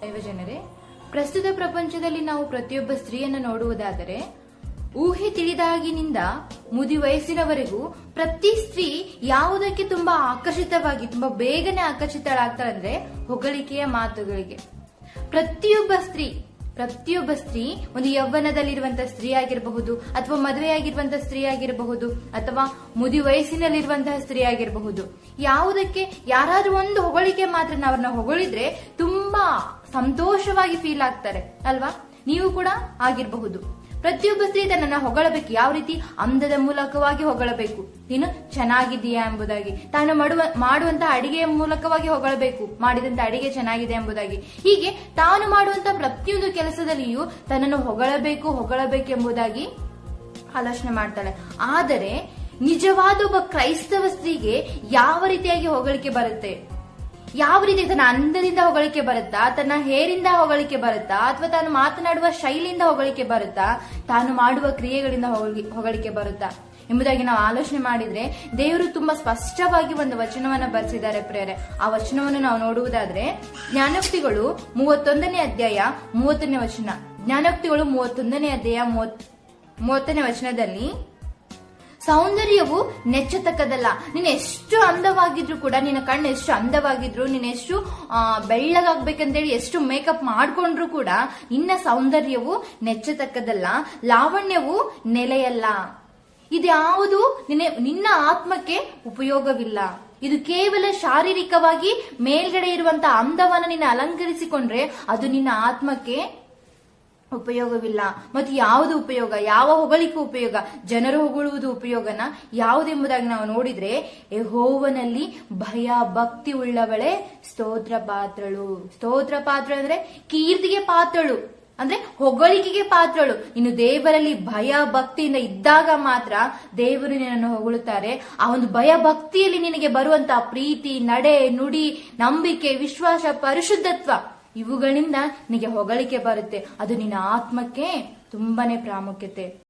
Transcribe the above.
ದೈವಜನರೇ ಪ್ರಸ್ತುತ ಪ್ರಪಂಚದಲ್ಲಿ ನಾವು ಪ್ರತಿಯೊಬ್ಬ ಸ್ತ್ರೀಯನ್ನು ನೋಡುವುದಾದರೆ, ಊಹೆ ತಿಳಿದಾಗಿನಿಂದ ಮುದಿ ವಯಸ್ಸಿನವರೆಗೂ ಪ್ರತಿ ಸ್ತ್ರೀ ಯಾವುದಕ್ಕೆ ತುಂಬಾ ಆಕರ್ಷಿತವಾಗಿ, ತುಂಬಾ ಬೇಗನೆ ಆಕರ್ಷಿತಳಾಗ್ತಾಳೆ ಅಂದ್ರೆ ಹೊಗಳಿಕೆಯ ಮಾತುಗಳಿಗೆ. ಪ್ರತಿಯೊಬ್ಬ ಸ್ತ್ರೀ ಪ್ರತಿಯೊಬ್ಬ ಸ್ತ್ರೀ ಒಂದು ಯೌವನದಲ್ಲಿರುವಂತಹ ಸ್ತ್ರೀ ಆಗಿರಬಹುದು ಅಥವಾ ಮದುವೆಯಾಗಿರುವಂತಹ ಸ್ತ್ರೀ ಆಗಿರಬಹುದು ಅಥವಾ ಮುದಿ ವಯಸ್ಸಿನಲ್ಲಿರುವಂತಹ ಸ್ತ್ರೀ ಆಗಿರಬಹುದು ಯಾವುದಕ್ಕೆ ಯಾರಾದ್ರೂ ಒಂದು ಹೊಗಳಿಕೆ ಮಾತ್ರ ಅವ್ರನ್ನ ಹೊಗಳಿದ್ರೆ ತುಂಬಾ ಸಂತೋಷವಾಗಿ ಫೀಲ್ ಆಗ್ತಾರೆ, ಅಲ್ವಾ? ನೀವು ಕೂಡ ಆಗಿರಬಹುದು. ಪ್ರತಿಯೊಬ್ಬ ಸ್ತ್ರೀ ತನ್ನನ್ನ ಹೊಗಳಬೇಕು. ಯಾವ ರೀತಿ? ಅಂದದ ಮೂಲಕವಾಗಿ ಹೊಗಳಬೇಕು. ನೀನು ಚೆನ್ನಾಗಿದೆಯಾ ಎಂಬುದಾಗಿ. ತಾನು ಮಾಡುವ ಮಾಡುವಂತಹ ಅಡಿಗೆಯ ಮೂಲಕವಾಗಿ ಹೊಗಳಬೇಕು. ಮಾಡಿದಂತ ಅಡಿಗೆ ಚೆನ್ನಾಗಿದೆ ಎಂಬುದಾಗಿ. ಹೀಗೆ ತಾನು ಮಾಡುವಂತ ಪ್ರತಿಯೊಂದು ಕೆಲಸದಲ್ಲಿಯೂ ತನ್ನನ್ನು ಹೊಗಳಬೇಕು ಹೊಗಳಬೇಕು ಎಂಬುದಾಗಿ ಆಲೋಚನೆ ಮಾಡ್ತಾಳೆ. ಆದರೆ ನಿಜವಾದ ಒಬ್ಬ ಕ್ರೈಸ್ತವ ಸ್ತ್ರೀಗೆ ಯಾವ ರೀತಿಯಾಗಿ ಹೊಗಳಿಕೆ ಬರುತ್ತೆ? ಯಾವ ರೀತಿ ತನ್ನ ಅಂದದಿಂದ ಹೊಗಳಿಕೆ ಬರುತ್ತಾ, ತನ್ನ ಹೇರಿಂದ ಹೊಗಳಿಕೆ ಬರುತ್ತಾ, ಅಥವಾ ತಾನು ಮಾತನಾಡುವ ಶೈಲಿಯಿಂದ ಹೊಗಳಿಕೆ ಬರುತ್ತಾ, ತಾನು ಮಾಡುವ ಕ್ರಿಯೆಗಳಿಂದ ಹೊಗಳಿ- ಹೊಗಳಿಕೆ ಬರುತ್ತಾ? ಎಂಬುದಾಗಿ ನಾವು ಆಲೋಚನೆ ಮಾಡಿದ್ರೆ, ದೇವರು ತುಂಬಾ ಸ್ಪಷ್ಟವಾಗಿ ಒಂದು ವಚನವನ್ನ ಬರೆಸಿದ್ದಾರೆ ಪ್ರೇರೆ ಆ ವಚನವನ್ನು ನಾವು ನೋಡುವುದಾದ್ರೆ, ಜ್ಞಾನೋಕ್ತಿಗಳು ಮೂವತ್ತೊಂದನೇ ಅಧ್ಯಾಯ ಮೂವತ್ತನೇ ವಚನ. ಜ್ಞಾನೋಕ್ತಿಗಳು ಮೂವತ್ತೊಂದನೇ ಅಧ್ಯಾಯ ಮೂವತ್, ಮೂವತ್ತನೇ ವಚನದಲ್ಲಿ ಸೌಂದರ್ಯವು ನೆಚ್ಚತಕ್ಕದಲ್ಲ ನೀನ್ ಎಷ್ಟು ಅಂದವಾಗಿದ್ರು ಕೂಡ, ನಿನ್ನ ಕಣ್ಣು ಎಷ್ಟು ಅಂದವಾಗಿದ್ರು, ನೀನ್ ಎಷ್ಟು ಬೆಳ್ಳಗಾಗ್ಬೇಕಂತೇಳಿ ಎಷ್ಟು ಮೇಕಪ್ ಮಾಡ್ಕೊಂಡ್ರು ಕೂಡ ನಿನ್ನ ಸೌಂದರ್ಯವು ನೆಚ್ಚತಕ್ಕದಲ್ಲ ಲಾವಣ್ಯವು ನೆಲೆಯಲ್ಲ. ಇದ್ಯಾವುದು ನಿನ್ನ ನಿನ್ನ ಆತ್ಮಕ್ಕೆ ಉಪಯೋಗವಿಲ್ಲ. ಇದು ಕೇವಲ ಶಾರೀರಿಕವಾಗಿ ಮೇಲ್ಗಡೆ ಇರುವಂತಹ ಅಂದವನ್ನ ನಿನ್ನ ಅಲಂಕರಿಸಿಕೊಂಡ್ರೆ ಅದು ನಿನ್ನ ಆತ್ಮಕ್ಕೆ ಉಪಯೋಗವಿಲ್ಲ. ಮತ್ತು ಯಾವುದು ಉಪಯೋಗ? ಯಾವ ಹೊಗಳಿಕೆ ಉಪಯೋಗ? ಜನರು ಹೊಗಳುವುದು ಉಪಯೋಗನ? ಯಾವುದೆಂಬುದಾಗಿ ನಾವು ನೋಡಿದ್ರೆ ಹೋವನಲ್ಲಿ ಭಯ ಭಕ್ತಿ ಉಳ್ಳವಳೆ ಸ್ತೋತ್ರ ಪಾತ್ರಳು ಸ್ತೋತ್ರ ಪಾತ್ರ ಅಂದ್ರೆ ಕೀರ್ತಿಗೆ ಪಾತ್ರಳು. ಅಂದ್ರೆ ಹೊಗಳಿಕೆಗೆ ಪಾತ್ರಳು. ಇನ್ನು ದೇವರಲ್ಲಿ ಭಯ ಭಕ್ತಿಯಿಂದ ಇದ್ದಾಗ ಮಾತ್ರ ದೇವರು ನಿನ್ನನ್ನು ಹೊಗಳುತ್ತಾರೆ. ಆ ಒಂದು ಭಯ ಭಕ್ತಿಯಲ್ಲಿ ನಿನಗೆ ಬರುವಂತಹ ಪ್ರೀತಿ, ನಡೆ, ನುಡಿ, ನಂಬಿಕೆ, ವಿಶ್ವಾಸ, ಪರಿಶುದ್ಧತ್ವ ಇವುಗಳಿಂದ ನಿನಗೆ ಹೊಗಳಿಕೆ ಬರುತ್ತೆ. ಅದು ನಿನ್ನ ಆತ್ಮಕ್ಕೆ ತುಂಬಾನೇ ಪ್ರಾಮುಖ್ಯತೆ.